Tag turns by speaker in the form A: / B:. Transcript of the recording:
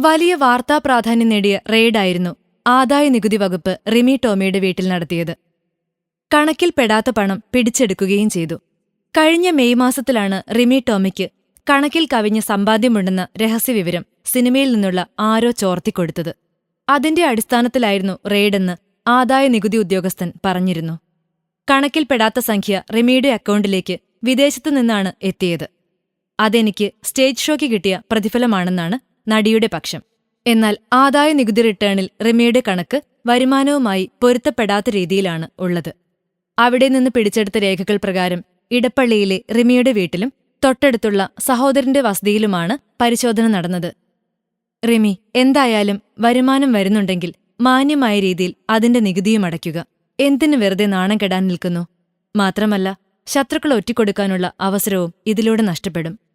A: വലിയ വാർത്താ പ്രാധാന്യം നേടിയ റെയ്ഡായിരുന്നു ആദായ നികുതി വകുപ്പ് റിമി ടോമിയുടെ വീട്ടിൽ നടത്തിയത്. കണക്കിൽപ്പെടാത്ത പണം പിടിച്ചെടുക്കുകയും ചെയ്തു. കഴിഞ്ഞ മെയ് മാസത്തിലാണ് റിമി ടോമിക്ക് കണക്കിൽ കവിഞ്ഞ സമ്പാദ്യമുണ്ടെന്ന രഹസ്യവിവരം സിനിമയിൽ നിന്നുള്ള ആരോ ചോർത്തിക്കൊടുത്തത്. അതിന്റെ അടിസ്ഥാനത്തിലായിരുന്നു റെയ്ഡെന്ന് ആദായ നികുതി ഉദ്യോഗസ്ഥൻ പറഞ്ഞിരുന്നു. കണക്കിൽപ്പെടാത്ത സംഖ്യ റിമിയുടെ അക്കൗണ്ടിലേക്ക് വിദേശത്തു നിന്നാണ് എത്തിയത്. അതെനിക്ക് സ്റ്റേജ് ഷോയ്ക്ക് കിട്ടിയ പ്രതിഫലമാണെന്നാണ് നടിയുടെ പക്ഷം. എന്നാൽ ആദായ നികുതി റിട്ടേണിൽ റിമിയുടെ കണക്ക് വരുമാനവുമായി പൊരുത്തപ്പെടാത്ത രീതിയിലാണ് ഉള്ളത്. അവിടെ നിന്ന് പിടിച്ചെടുത്ത രേഖകൾ പ്രകാരം ഇടപ്പള്ളിയിലെ റിമിയുടെ വീട്ടിലും തൊട്ടടുത്തുള്ള സഹോദരന്റെ വസതിയിലുമാണ് പരിശോധന നടന്നത്. റിമി എന്തായാലും വരുമാനം വരുന്നുണ്ടെങ്കിൽ മാന്യമായ രീതിയിൽ അതിന്റെ നികുതിയും അടയ്ക്കുക. എന്തിനു വെറുതെ നാണം കെടാൻ നിൽക്കുന്നു? മാത്രമല്ല ശത്രുക്കൾ ഒറ്റിക്കൊടുക്കാനുള്ള അവസരവും ഇതിലൂടെ നഷ്ടപ്പെടും.